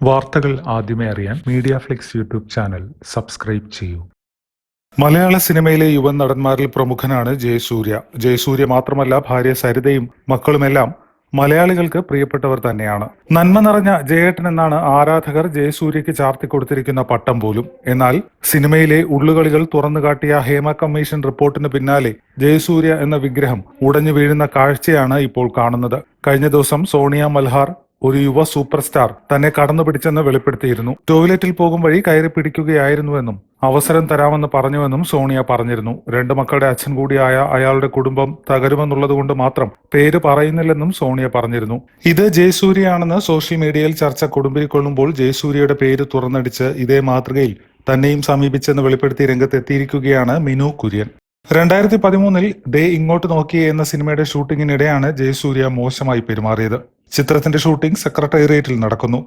വാർത്തകൾ ആദ്യമേ അറിയാൻ media flix YouTube channel subscribe ചെയ്യൂ. മലയാള സിനിമയിലെ യുവ നടന്മാരിൽ പ്രമുഖനാണ് ജയസൂര്യ. ജയസൂര്യ മാത്രമല്ല ഭാര്യ സരിതയും മക്കളുമെല്ലാം മലയാളികൾക്ക് പ്രിയപ്പെട്ടവർ തന്നെയാണ്. നന്മ നിറഞ്ഞ ജയേട്ടൻ എന്നാണ് ആരാധകർ ജയസൂര്യയ്ക്ക് ചാർത്തിക്കൊടുത്തിരിക്കുന്ന പട്ടം പോലും. എന്നാൽ സിനിമയിലെ ഉള്ളുകളികൾ തുറന്നുകാട്ടിയ ഹേമ കമ്മീഷൻ റിപ്പോർട്ടിന് പിന്നാലെ ജയസൂര്യ എന്ന വിഗ്രഹം ഉടഞ്ഞു വീഴുന്ന കാഴ്ചയാണ് ഇപ്പോൾ കാണുന്നത്. കഴിഞ്ഞ ദിവസം സോണിയ മൽഹാർ ഒരു യുവ സൂപ്പർ സ്റ്റാർ തന്നെ കടന്നു പിടിച്ചെന്ന് വെളിപ്പെടുത്തിയിരുന്നു. ടോയ്ലറ്റിൽ പോകും വഴി കയറി പിടിക്കുകയായിരുന്നുവെന്നും അവസരം തരാമെന്ന് പറഞ്ഞുവെന്നും സോണിയ പറഞ്ഞിരുന്നു. രണ്ട് മക്കളുടെ അച്ഛൻ കൂടിയായ അയാളുടെ കുടുംബം തകരുമെന്നുള്ളതുകൊണ്ട് മാത്രം പേര് പറയുന്നില്ലെന്നും സോണിയ പറഞ്ഞിരുന്നു. ഇത് ജയസൂര്യയാണെന്ന് സോഷ്യൽ മീഡിയയിൽ ചർച്ച കൊടുമ്പിരിക്കൊള്ളുമ്പോൾ ജയസൂര്യയുടെ പേര് തുറന്നടിച്ച് ഇതേ മാതൃകയിൽ തന്നെയും സമീപിച്ചെന്ന് വെളിപ്പെടുത്തി രംഗത്തെത്തിയിരിക്കുകയാണ് മിനു കുര്യൻ. രണ്ടായിരത്തി പതിമൂന്നിൽ ദേ ഇങ്ങോട്ട് നോക്കിയേ എന്ന സിനിമയുടെ ഷൂട്ടിങ്ങിനിടെയാണ് ജയസൂര്യ മോശമായി പെരുമാറിയത്. ചിത്രത്തിന്റെ ഷൂട്ടിംഗ് സെക്രട്ടേറിയറ്റിൽ നടക്കുന്നു.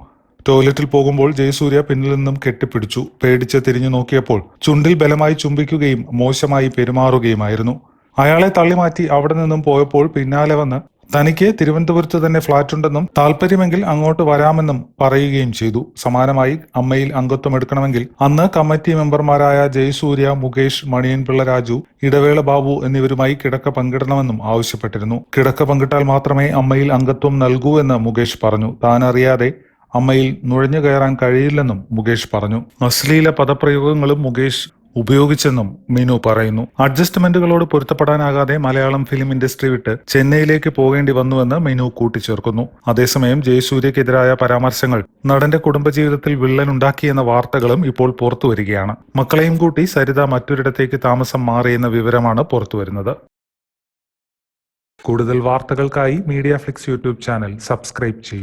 ടോയ്ലറ്റിൽ പോകുമ്പോൾ ജയസൂര്യ പിന്നിൽ നിന്നും കെട്ടിപ്പിടിച്ചു. പേടിച്ച് തിരിഞ്ഞു നോക്കിയപ്പോൾ ചുണ്ടിൽ ബലമായി ചുംബിക്കുകയും മോശമായി പെരുമാറുകയുമായിരുന്നു. അയാളെ തള്ളിമാറ്റി അവിടെ നിന്നും പോയപ്പോൾ പിന്നാലെ വന്ന് തനിക്ക് തിരുവനന്തപുരത്ത് തന്നെ ഫ്ളാറ്റ് ഉണ്ടെന്നും താല്പര്യമെങ്കിൽ അങ്ങോട്ട് വരാമെന്നും പറയുകയും ചെയ്തു. സമാനമായി അമ്മയിൽ അംഗത്വം എടുക്കണമെങ്കിൽ അന്ന് കമ്മിറ്റി മെമ്പർമാരായ ജയസൂര്യ മുകേഷ് മണിയൻപിള്ള രാജു ഇടവേള ബാബു എന്നിവരുമായി കിടക്ക പങ്കിടണമെന്നും ആവശ്യപ്പെട്ടിരുന്നു. കിടക്ക പങ്കിട്ടാൽ മാത്രമേ അമ്മയിൽ അംഗത്വം നൽകൂ എന്ന് മുകേഷ് പറഞ്ഞു. താൻ അറിയാതെ അമ്മയിൽ നുഴഞ്ഞു കയറാൻ കഴിയില്ലെന്നും മുകേഷ് പറഞ്ഞു. അശ്ലീല പദപ്രയോഗങ്ങളും മുകേഷ് ഉപയോഗിച്ചെന്നും മിനു പറയുന്നു. അഡ്ജസ്റ്റ്മെന്റുകളോട് പൊരുത്തപ്പെടാനാകാതെ മലയാളം ഫിലിം ഇൻഡസ്ട്രി വിട്ട് ചെന്നൈയിലേക്ക് പോകേണ്ടി വന്നുവെന്ന് മിനു കൂട്ടിച്ചേർക്കുന്നു. അതേസമയം ജയസൂര്യക്കെതിരായ പരാമർശങ്ങൾ നടന്റെ കുടുംബജീവിതത്തിൽ വിള്ളൻ ഉണ്ടാക്കിയെന്ന വാർത്തകളും ഇപ്പോൾ പുറത്തുവരികയാണ് മക്കളെയും കൂട്ടി സരിത മറ്റൊരിടത്തേക്ക് താമസം മാറിയെന്ന വിവരമാണ് പുറത്തുവരുന്നത് കൂടുതൽ വാർത്തകൾക്കായി media flix YouTube channel subscribe ചെയ്യൂ.